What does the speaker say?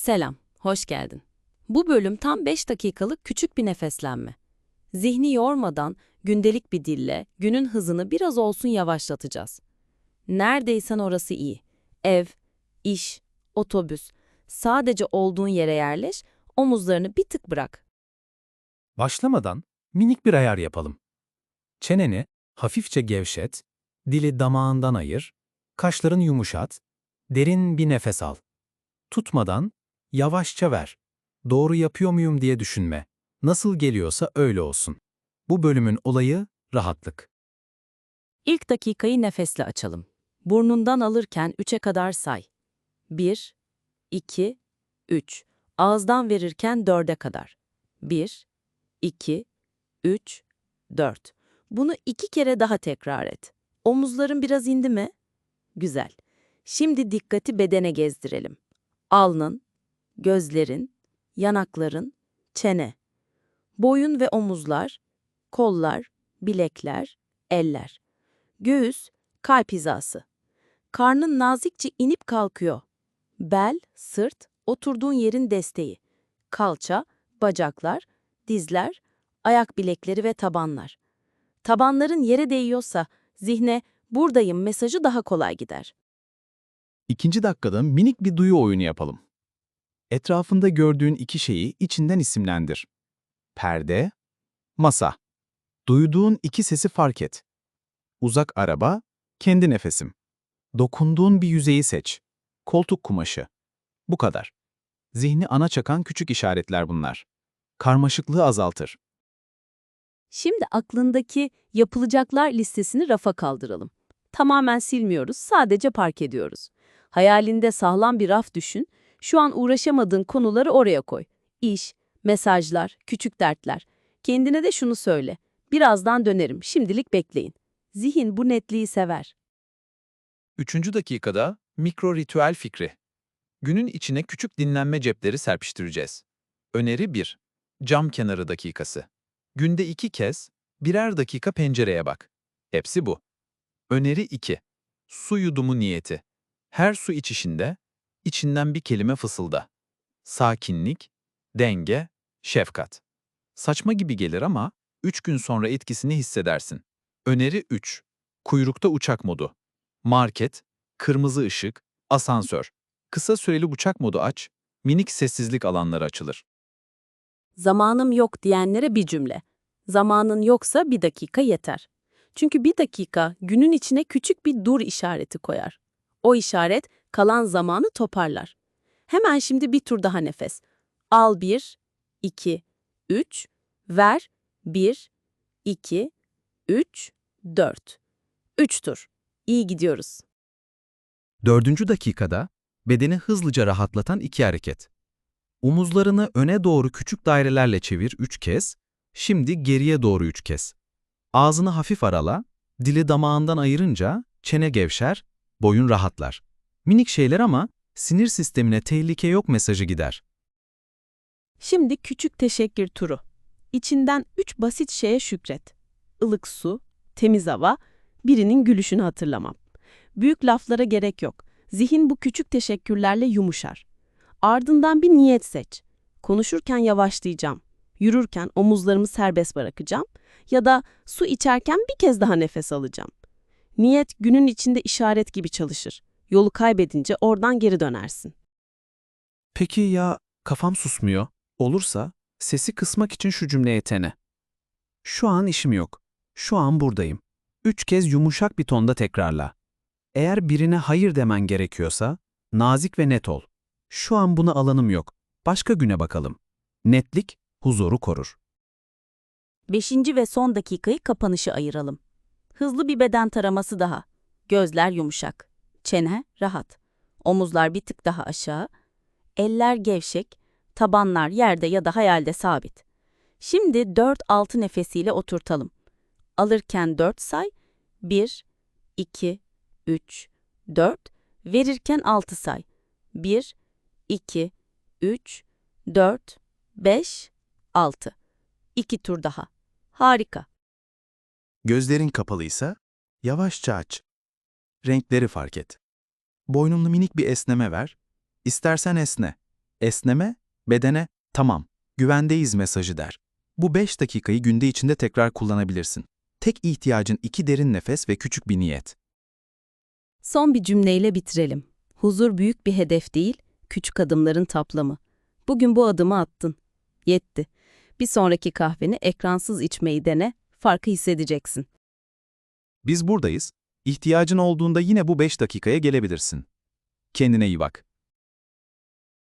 Selam, hoş geldin. Bu bölüm tam 5 dakikalık küçük bir nefeslenme. Zihni yormadan, gündelik bir dille günün hızını biraz olsun yavaşlatacağız. Neredeysen orası iyi. Ev, iş, otobüs. Sadece olduğun yere yerleş, omuzlarını bir tık bırak. Başlamadan minik bir ayar yapalım. Çeneni hafifçe gevşet, dili damağından ayır, kaşların yumuşat, derin bir nefes al. Tutmadan yavaşça ver. Doğru yapıyor muyum diye düşünme. Nasıl geliyorsa öyle olsun. Bu bölümün olayı rahatlık. İlk dakikayı nefesle açalım. Burnundan alırken 3'e kadar say. 1, 2, 3. Ağızdan verirken 4'e kadar. 1, 2, 3, 4. Bunu iki kere daha tekrar et. Omuzların biraz indi mi? Güzel. Şimdi dikkati bedene gezdirelim. Alnın, gözlerin, yanakların, çene. Boyun ve omuzlar, kollar, bilekler, eller. Göğüs, kalp hizası. Karnın nazikçe inip kalkıyor. Bel, sırt, oturduğun yerin desteği. Kalça, bacaklar, dizler, ayak bilekleri ve tabanlar. Tabanların yere değiyorsa zihne buradayım mesajı daha kolay gider. İkinci dakikada minik bir duyu oyunu yapalım. Etrafında gördüğün iki şeyi içinden isimlendir. Perde, masa. Duyduğun iki sesi fark et. Uzak araba, kendi nefesim. Dokunduğun bir yüzeyi seç. Koltuk kumaşı. Bu kadar. Zihni ana çakan küçük işaretler bunlar. Karmaşıklığı azaltır. Şimdi aklındaki yapılacaklar listesini rafa kaldıralım. Tamamen silmiyoruz, sadece park ediyoruz. Hayalinde sağlam bir raf düşün, şu an uğraşamadığın konuları oraya koy. İş, mesajlar, küçük dertler. Kendine de şunu söyle. Birazdan dönerim, şimdilik bekleyin. Zihin bu netliği sever. Üçüncü dakikada mikro ritüel fikri. Günün içine küçük dinlenme cepleri serpiştireceğiz. Öneri 1. Cam kenarı dakikası. Günde iki kez, birer dakika pencereye bak. Hepsi bu. Öneri 2. Su yudumu niyeti. Her su içişinde, içinden bir kelime fısılda. Sakinlik, denge, şefkat. Saçma gibi gelir ama 3 gün sonra etkisini hissedersin. Öneri 3. Kuyrukta uçak modu. Market, kırmızı ışık, asansör. Kısa süreli uçak modu aç, minik sessizlik alanları açılır. Zamanım yok diyenlere bir cümle. Zamanın yoksa bir dakika yeter. Çünkü bir dakika günün içine küçük bir dur işareti koyar. O işaret kalan zamanı toparlar. Hemen şimdi bir tur daha nefes. Al bir, iki, üç, ver, bir, iki, üç, dört. Üç tur. İyi gidiyoruz. Dördüncü dakikada bedeni hızlıca rahatlatan iki hareket. Omuzlarını öne doğru küçük dairelerle çevir üç kez, şimdi geriye doğru üç kez. Ağzını hafif arala, dili damağından ayırınca çene gevşer, boyun rahatlar. Minik şeyler ama sinir sistemine tehlike yok mesajı gider. Şimdi küçük teşekkür turu. İçinden üç basit şeye şükret. Ilık su, temiz hava, birinin gülüşünü hatırlamam. Büyük laflara gerek yok. Zihin bu küçük teşekkürlerle yumuşar. Ardından bir niyet seç. Konuşurken yavaşlayacağım. Yürürken omuzlarımı serbest bırakacağım. Ya da su içerken bir kez daha nefes alacağım. Niyet günün içinde işaret gibi çalışır. Yolu kaybedince oradan geri dönersin. Peki ya kafam susmuyor? Olursa sesi kısmak için şu cümle yetene. Şu an işim yok. Şu an buradayım. Üç kez yumuşak bir tonda tekrarla. Eğer birine hayır demen gerekiyorsa, nazik ve net ol. Şu an buna alanım yok. Başka güne bakalım. Netlik, huzuru korur. Beşinci ve son dakikayı kapanışı ayıralım. Hızlı bir beden taraması daha. Gözler yumuşak. Çene rahat. Omuzlar bir tık daha aşağı. Eller gevşek. Tabanlar yerde ya da hayalde sabit. Şimdi 4-6 nefesiyle oturtalım. Alırken 4 say. 1, 2, 3, 4. Verirken 6 say. 1, 2, 3, 4, 5, 6. 2 tur daha. Harika. Gözlerin kapalıysa yavaşça aç. Renkleri fark et. Boynunu minik bir esneme ver. İstersen esne. Esneme, bedene tamam, güvendeyiz mesajı der. Bu 5 dakikayı günde içinde tekrar kullanabilirsin. Tek ihtiyacın iki derin nefes ve küçük bir niyet. Son bir cümleyle bitirelim. Huzur büyük bir hedef değil, küçük adımların toplamı. Bugün bu adımı attın. Yetti. Bir sonraki kahveni ekransız içmeyi dene, farkı hissedeceksin. Biz buradayız. İhtiyacın olduğunda yine bu 5 dakikaya gelebilirsin. Kendine iyi bak.